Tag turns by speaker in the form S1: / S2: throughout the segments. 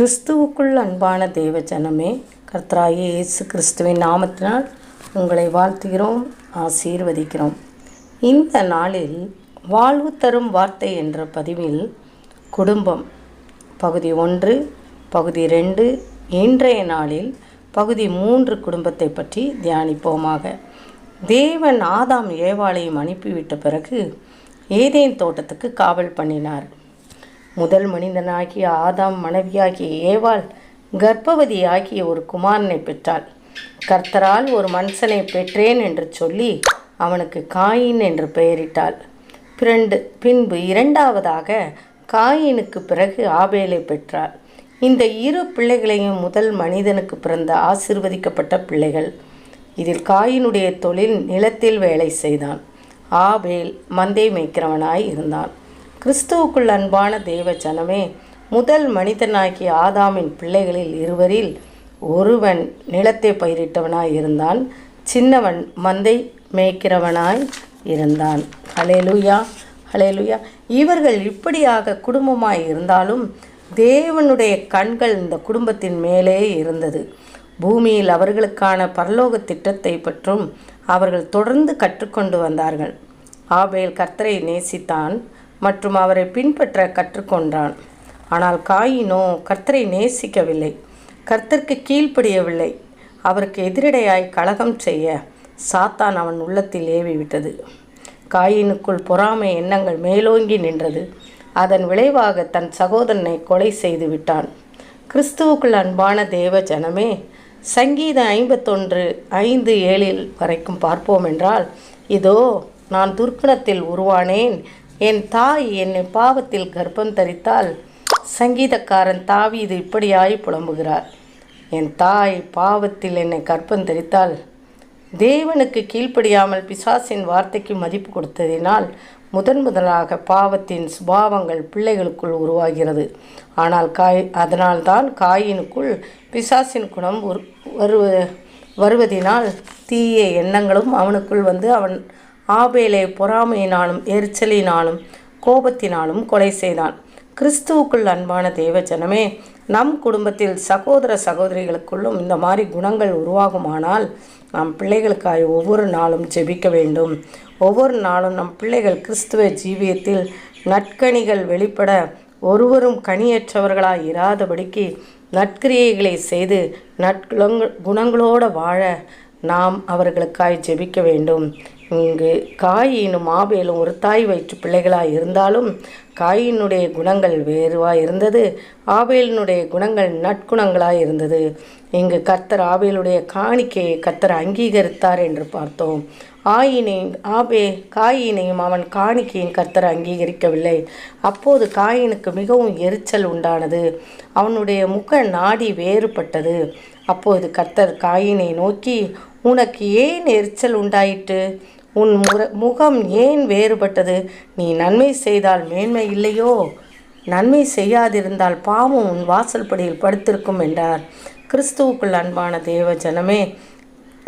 S1: கிறிஸ்துவுக்குள் அன்பான தேவ ஜனமே கர்த்தராகிய இயேசு கிறிஸ்துவின் நாமத்தினால் உங்களை வாழ்த்துகிறோம் ஆசீர்வதிக்கிறோம். இந்த நாளில் வாழ்வு தரும் வார்த்தை என்ற பதிவில் குடும்பம் பகுதி ஒன்று பகுதி ரெண்டு இன்றைய நாளில் பகுதி மூன்று குடும்பத்தை பற்றி தியானிப்போமாக. தேவன் ஆதாம் ஏவாளையும் அனுப்பிவிட்ட பிறகு ஏதேன் தோட்டத்துக்கு காவல் பண்ணினார். முதல் மனிதனாகிய ஆதாம் மனைவியாகிய ஏவாள் கர்ப்பவதியாகிய ஒரு குமாரனை பெற்றாள். கர்த்தரால் ஒரு மனுஷனை பெற்றேன் என்று சொல்லி அவனுக்கு காயின் என்று பெயரிட்டாள். பிறண்டு பின்பு இரண்டாவதாக காயினுக்கு பிறகு ஆபேலை பெற்றாள். இந்த இரு பிள்ளைகளையும் முதல் மனிதனுக்கு பிறந்த ஆசிர்வதிக்கப்பட்ட பிள்ளைகள். இதில் காயினுடைய தொழில் நிலத்தில் வேலை செய்தான். ஆபேல் மந்தை மேய்க்கிறவனாய் இருந்தான். கிறிஸ்துவுக்குள் அன்பான தேவ ஜனமே முதல் மனிதனாகிய ஆதாமின் பிள்ளைகளில் இருவரில் ஒருவன் நிலத்தை பயிரிட்டவனாய் இருந்தான் சின்னவன் மந்தை மேய்க்கிறவனாய் இருந்தான். ஹலேலுயா ஹலேலுயா இவர்கள் இப்படியாக குடும்பமாய் இருந்தாலும் தேவனுடைய கண்கள் இந்த குடும்பத்தின் மேலே இருந்தது. பூமியில் அவர்களுக்கான பரலோக திட்டத்தை பற்றும் அவர்கள் தொடர்ந்து கற்றுக்கொண்டு வந்தார்கள். ஆபேல் கர்த்தரை நேசித்தான். மற்றும் அவரை பின்பற்ற கற்றுக்கொண்டான். ஆனால் காயினோ கர்த்தரை நேசிக்கவில்லை. கர்த்தருக்கு கீழ்ப்படியவில்லை. அவருக்கு எதிரடையாய் கலகம் செய்ய சாத்தான் அவன் உள்ளத்தில் ஏவி விட்டது காயினுக்குள் பொறாமை எண்ணங்கள் மேலோங்கி நின்றது. அதன் விளைவாக தன் சகோதரனை கொலை செய்து விட்டான். கிறிஸ்துவுக்குள் அன்பான தேவ ஜனமே சங்கீத ஐம்பத்தொன்று ஐந்து ஏழில் வரைக்கும் பார்ப்போம் என்றால் இதோ நான் துர்க்குணத்தில் உருவானேன் என் தாய் என்னை பாவத்தில் கர்ப்பம் தரித்தால் சங்கீதக்காரன் தாவி இது இப்படியாய் புலம்புகிறார். என் தாய் பாவத்தில் என்னை கர்ப்பம் தரித்தால் தேவனுக்கு கீழ்ப்படியாமல் பிசாசின் வார்த்தைக்கு மதிப்பு கொடுத்ததினால் முதன் முதலாக பாவத்தின் சுபாவங்கள் பிள்ளைகளுக்குள் உருவாகிறது. ஆனால் காய் அதனால்தான் காயினுக்குள் பிசாசின் குணம் உரு வருவ வருவதினால் தீய எண்ணங்களும் அவனுக்குள் வந்து அவன் ஆபேலை பொறாமையினாலும் எரிச்சலினாலும் கோபத்தினாலும் கொலை செய்தான். கிறிஸ்துவுக்குள் அன்பான தேவ ஜனமே நம் குடும்பத்தில் சகோதர சகோதரிகளுக்குள்ளும் இந்த மாதிரி குணங்கள் உருவாகுமானால் நம் பிள்ளைகளுக்காய் ஒவ்வொரு நாளும் ஜெபிக்க வேண்டும். ஒவ்வொரு நாளும் நம் பிள்ளைகள் கிறிஸ்துவ ஜீவியத்தில் நற்கனிகள் வெளிப்பட ஒருவரும் கனியற்றவர்களாய் இராதபடிக்கு நற்கிரியைகளை செய்து நற்குணங் குணங்களோடு வாழ நாம் அவர்களுக்காய் ஜெபிக்க வேண்டும். இங்கு காயினும் ஆபேலும் ஒரு தாய் வயிற்று பிள்ளைகளாக இருந்தாலும் காயினுடைய குணங்கள் வேறுவாக இருந்தது. ஆபேலினுடைய குணங்கள் நற்குணங்களாக இருந்தது. இங்கு கர்த்தர் ஆபேலுடைய காணிக்கையை கர்த்தர் அங்கீகரித்தார் என்று பார்த்தோம். ஆயினை ஆபே காயினையும் அவன் காணிக்கையும் கர்த்தர் அங்கீகரிக்கவில்லை. அப்போது காயினுக்கு மிகவும் எரிச்சல் உண்டானது. அவனுடைய முக நாடி வேறுபட்டது. அப்போது கர்த்தர் காயினை நோக்கி உனக்கு ஏன் எரிச்சல் உண்டாயிற்று? உன் முற முகம் ஏன் வேறுபட்டது? நீ நன்மை செய்தால் மேன்மை இல்லையோ? நன்மை செய்யாதிருந்தால் பாவம் உன் வாசல்படியில் படுத்திருக்கும் என்றார். கிறிஸ்துவுக்குள் அன்பான தேவ ஜனமே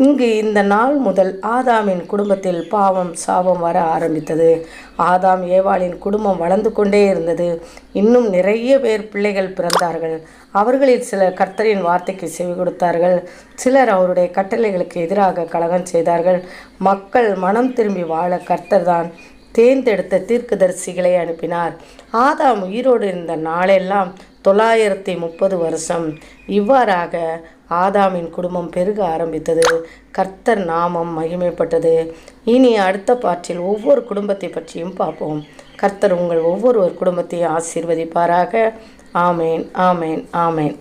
S1: இங்கு இந்த நாள் முதல் ஆதாமின் குடும்பத்தில் பாவம் சாபம் வர ஆரம்பித்தது. ஆதாம் ஏவாளின் குடும்பம் வளர்ந்து கொண்டே இருந்தது. இன்னும் நிறைய பேர் பிள்ளைகள் பிறந்தார்கள். அவர்களில் சிலர் கர்த்தரின் வார்த்தைக்கு செவி கொடுத்தார்கள். சிலர் அவருடைய கட்டளைகளுக்கு எதிராக கலகம் செய்தார்கள். மக்கள் மனம் திரும்பி வாழ கர்த்தர் தான் தேர்ந்தெடுத்த தீர்க்கதரிசிகளை அனுப்பினார். ஆதாம் உயிரோடு இருந்த நாளெல்லாம் தொள்ளாயிரத்தி முப்பது வருஷம். இவ்வாறாக ஆதாமின் குடும்பம் பெருக ஆரம்பித்தது. கர்த்தர் நாமம் மகிமைப்பட்டது. இனி அடுத்த பாற்றில் ஒவ்வொரு குடும்பத்தை பற்றியும் பார்ப்போம். கர்த்தர் உங்கள் ஒவ்வொருவர் குடும்பத்தையும் ஆசீர்வதிப்பாராக. ஆமேன் ஆமேன் ஆமேன்.